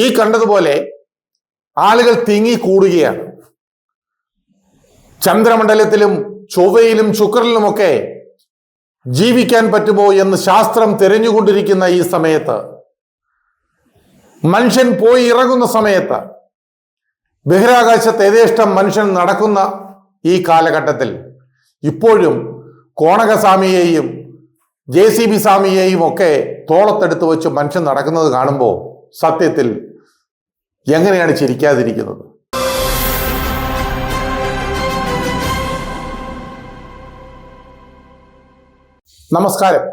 ഈ കണ്ടതുപോലെ ആളുകൾ തിങ്ങി കൂടുകയാണ്. ചന്ദ്രമണ്ഡലത്തിലും ചൊവ്വയിലും ശുക്രനിലുമൊക്കെ ജീവിക്കാൻ പറ്റുമോ എന്ന് ശാസ്ത്രം തിരഞ്ഞുകൊണ്ടിരിക്കുന്ന ഈ സമയത്ത് മനുഷ്യൻ പോയി ഇറങ്ങുന്ന സമയത്ത് ബഹിരാകാശത്ത് യഥേഷ്ടം മനുഷ്യൻ നടക്കുന്ന ഈ കാലഘട്ടത്തിൽ ഇപ്പോഴും കോണകസ്വാമിയെയും ജെ സി ബി സ്വാമിയെയും ഒക്കെ തോളത്തെടുത്ത് വെച്ച് മനുഷ്യൻ നടക്കുന്നത് കാണുമ്പോൾ സത്യത്തിൽ എങ്ങനെയാണ് ചിരിക്കാതിരിക്കുന്നത്? നമസ്കാരം.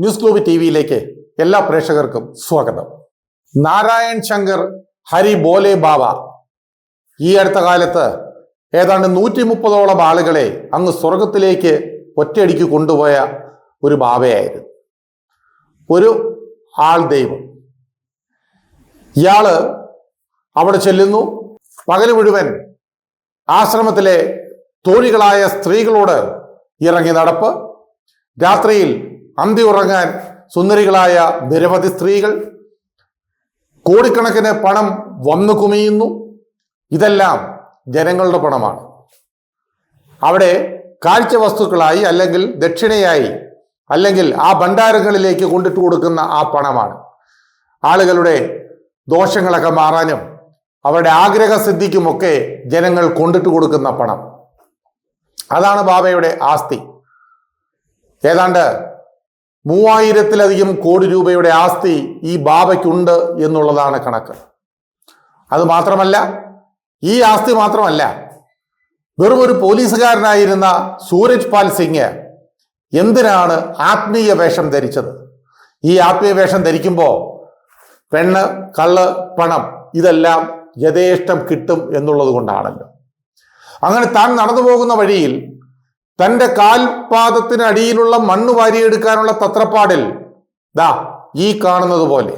ന്യൂസ് ഗ്ലോബി ടി വിയിലേക്ക് എല്ലാ പ്രേക്ഷകർക്കും സ്വാഗതം. നാരായൺ ശങ്കർ ഹരി ബോലെ ബാബ. ഈ അടുത്ത കാലത്ത് ഏതാണ്ട് നൂറ്റി മുപ്പതോളം ആളുകളെ അങ്ങ് സ്വർഗത്തിലേക്ക് ഒറ്റയടിക്ക് കൊണ്ടുപോയ ഒരു ബാബയായിരുന്നു. ഒരു ആൾ ദൈവം. ഇയാൾ അവിടെ ചെല്ലുന്നു. പകൽ മുഴുവൻ ആശ്രമത്തിലെ തോഴികളായ സ്ത്രീകളോട് ഇറങ്ങി നടപ്പ്. രാത്രിയിൽ അന്തി ഉറങ്ങാൻ സുന്ദരികളായ നിരവധി സ്ത്രീകൾ. കോടിക്കണക്കിന് പണം വന്നു കുമിയുന്നു. ഇതെല്ലാം ജനങ്ങളുടെ പണമാണ്. അവിടെ കാഴ്ച വസ്തുക്കളായി അല്ലെങ്കിൽ ദക്ഷിണയായി അല്ലെങ്കിൽ ആ ഭണ്ഡാരങ്ങളിലേക്ക് കൊണ്ടിട്ട് കൊടുക്കുന്ന ആ പണമാണ്. ആളുകളുടെ ദോഷങ്ങളൊക്കെ മാറാനും അവരുടെ ആഗ്രഹ സിദ്ധിക്കുമൊക്കെ ജനങ്ങൾ കൊണ്ടിട്ട് കൊടുക്കുന്ന പണം. അതാണ് ബാബയുടെ ആസ്തി. ഏതാണ്ട് മൂവായിരത്തിലധികം കോടി രൂപയുടെ ആസ്തി ഈ ബാബയ്ക്കുണ്ട് എന്നുള്ളതാണ് കണക്ക്. അത് മാത്രമല്ല ഈ ആസ്തി മാത്രമല്ല വെറും ഒരു പോലീസുകാരനായിരുന്ന സൂരജ് പാൽ സിംഗ് എന്തിനാണ് ആത്മീയ വേഷം ധരിച്ചത്? ഈ ആത്മീയ വേഷം ധരിക്കുമ്പോൾ പെണ്ണ് കള്ള് പണം ഇതെല്ലാം യഥേഷ്ടം കിട്ടും എന്നുള്ളത് കൊണ്ടാണല്ലോ. അങ്ങനെ താൻ നടന്നു പോകുന്ന വഴിയിൽ തന്റെ കാൽപാദത്തിനടിയിലുള്ള മണ്ണ് വാരിയെടുക്കാനുള്ള തത്രപ്പാടിൽ ദാ ഈ കാണുന്നത് പോലെ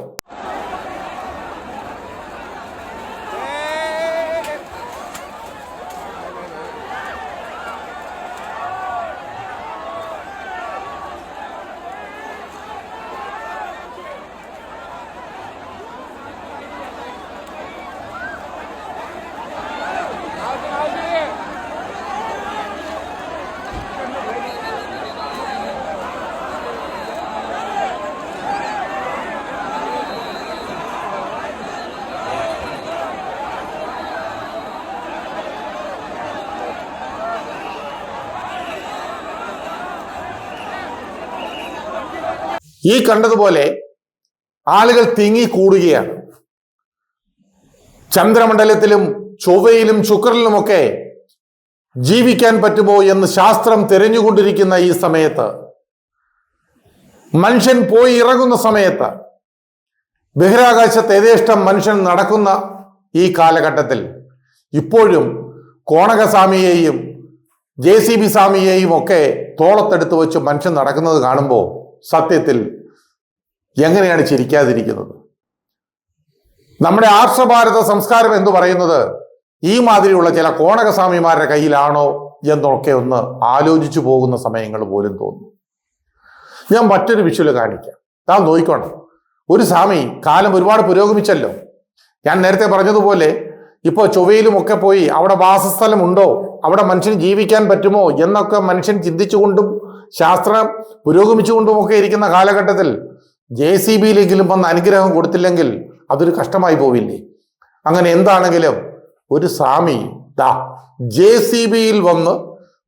ഈ കണ്ടതുപോലെ ആളുകൾ തിങ്ങി കൂടുകയാണ്. ചന്ദ്രമണ്ഡലത്തിലും ചൊവ്വയിലും ശുക്രനിലുമൊക്കെ ജീവിക്കാൻ പറ്റുമോ എന്ന് ശാസ്ത്രം തിരഞ്ഞുകൊണ്ടിരിക്കുന്ന ഈ സമയത്ത് മനുഷ്യൻ പോയി ഇറങ്ങുന്ന സമയത്ത് ബഹിരാകാശത്ത് യഥേഷ്ടം മനുഷ്യൻ നടക്കുന്ന ഈ കാലഘട്ടത്തിൽ ഇപ്പോഴും കോണകസ്വാമിയെയും ജെ സി ബി സ്വാമിയെയും ഒക്കെ തോളത്തെടുത്ത് വെച്ച് മനുഷ്യൻ നടക്കുന്നത് കാണുമ്പോൾ സത്യത്തിൽ എങ്ങനെയാണ് ചിരിക്കാതിരിക്കുന്നത്? നമ്മുടെ ആർഷഭാരത സംസ്കാരം എന്ന് പറയുന്നത്? ഈ മാതിരിയുള്ള ചില കോണകസ്വാമിമാരുടെ കയ്യിലാണോ എന്നൊക്കെ ഒന്ന് ആലോചിച്ചു പോകുന്ന സമയങ്ങൾ പോലും തോന്നുന്നു ഞാൻ മറ്റൊരു വിഷുവിൽ കാണിക്കാം. താൻ നോക്കിക്കോണം. ഒരു സ്വാമി കാലം ഒരുപാട് പുരോഗമിച്ചല്ലോ. ഞാൻ നേരത്തെ പറഞ്ഞതുപോലെ ഇപ്പോൾ ചൊവ്വയിലും ഒക്കെ പോയി അവിടെ വാസസ്ഥലം ഉണ്ടോ അവിടെ മനുഷ്യന് ജീവിക്കാൻ പറ്റുമോ? എന്നൊക്കെ മനുഷ്യൻ ചിന്തിച്ചുകൊണ്ടും ശാസ്ത്രം പുരോഗമിച്ചുകൊണ്ടുമൊക്കെ ഇരിക്കുന്ന കാലഘട്ടത്തിൽ ജെ സി ബിയിലെങ്കിലും വന്ന് അനുഗ്രഹം കൊടുത്തില്ലെങ്കിൽ അതൊരു കഷ്ടമായി പോവില്ലേ? അങ്ങനെ എന്താണെങ്കിലും ഒരു സ്വാമി ദാ ജെ സി ബിയിൽ വന്ന്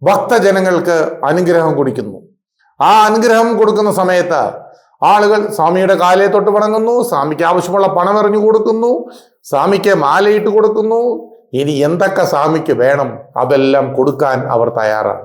ഭക്തജനങ്ങൾക്ക് അനുഗ്രഹം കൊടുക്കുന്നു. ആ അനുഗ്രഹം കൊടുക്കുന്ന സമയത്ത് ആളുകൾ സ്വാമിയുടെ കാലയെ തൊട്ട് വണങ്ങുന്നു സ്വാമിക്ക് ആവശ്യമുള്ള പണം എറിഞ്ഞു കൊടുക്കുന്നു സ്വാമിക്ക് മാലയിട്ട് കൊടുക്കുന്നു. ഇനി എന്തൊക്കെ സ്വാമിക്ക് വേണം അതെല്ലാം കൊടുക്കാൻ അവർ തയ്യാറാണ്.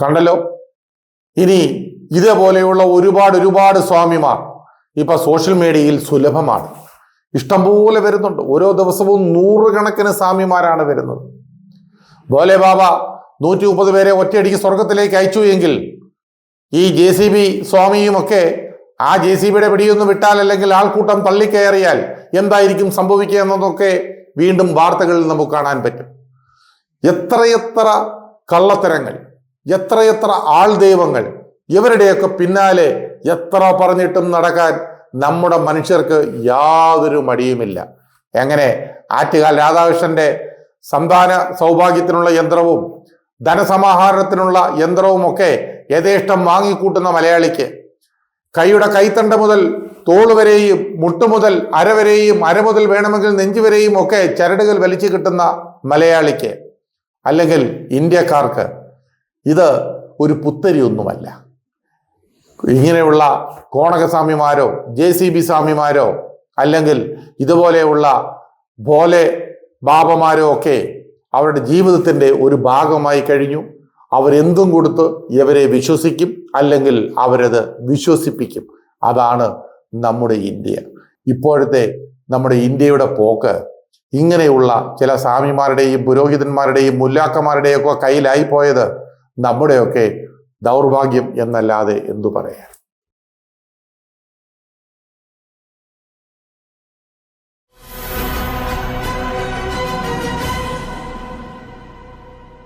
കണ്ടല്ലോ? ഇനി ഇതേപോലെയുള്ള ഒരുപാട് ഒരുപാട് സ്വാമിമാർ ഇപ്പൊ സോഷ്യൽ മീഡിയയിൽ സുലഭമാണ്. ഇഷ്ടംപോലെ വരുന്നുണ്ട്. ഓരോ ദിവസവും നൂറുകണക്കിന് സ്വാമിമാരാണ് വരുന്നത്. ബോലെ ബാബ നൂറ്റി മുപ്പത് പേരെ ഒറ്റയടിക്ക് സ്വർഗത്തിലേക്ക് അയച്ചു എങ്കിൽ ഈ ജെ സി ബി സ്വാമിയുമൊക്കെ ആ ജെ സി ബിയുടെ പിടിയൊന്നും വിട്ടാൽ അല്ലെങ്കിൽ ആൾക്കൂട്ടം തള്ളിക്കയറിയാൽ എന്തായിരിക്കും സംഭവിക്കുക എന്നതൊക്കെ വീണ്ടും വാർത്തകളിൽ നമുക്ക് കാണാൻ പറ്റും. എത്രയെത്ര കള്ളത്തരങ്ങൾ എത്രയെത്ര ആൾ ദൈവങ്ങൾ ഇവരുടെയൊക്കെ പിന്നാലെ എത്ര പറഞ്ഞിട്ടും നടക്കാൻ നമ്മുടെ മനുഷ്യർക്ക് യാതൊരു മടിയുമില്ല. എങ്ങനെ? ആറ്റുകാൽ രാധാകൃഷ്ണന്റെ സന്താന സൗഭാഗ്യത്തിനുള്ള യന്ത്രവും ധനസമാഹരണത്തിനുള്ള യന്ത്രവും ഒക്കെ യഥേഷ്ടം വാങ്ങിക്കൂട്ടുന്ന മലയാളിക്ക്. കൈയുടെ കൈത്തണ്ട മുതൽ തോൾ വരെയും മുട്ട് മുതൽ അര വരെയും അര മുതൽ വേണമെങ്കിൽ നെഞ്ചുവരെയും ഒക്കെ ചരടുകൾ വലിച്ചു കിട്ടുന്ന മലയാളിക്ക്. അല്ലെങ്കിൽ ഇന്ത്യക്കാർക്ക് ഇത് ഒരു പുത്തരി ഒന്നുമല്ല. ഇങ്ങനെയുള്ള കോണകസ്വാമിമാരോ ജെ സി ബി സ്വാമിമാരോ അല്ലെങ്കിൽ ഇതുപോലെയുള്ള ബോലെ ബാബമാരോ ഒക്കെ അവരുടെ ജീവിതത്തിന്റെ ഒരു ഭാഗമായി കഴിഞ്ഞു. അവരെന്തും കൊടുത്ത് ഇവരെ വിശ്വസിക്കും അല്ലെങ്കിൽ അവരത് വിശ്വസിപ്പിക്കും. അതാണ് നമ്മുടെ ഇന്ത്യ. ഇപ്പോഴത്തെ നമ്മുടെ ഇന്ത്യയുടെ പോക്ക് ഇങ്ങനെയുള്ള ചില സ്വാമിമാരുടെയും പുരോഹിതന്മാരുടെയും മുല്ലാക്കന്മാരുടെയും ഒക്കെ കയ്യിലായി പോയത് നമ്മുടെയൊക്കെ ദൗർഭാഗ്യം എന്നല്ലാതെ എന്തു പറയാൻ?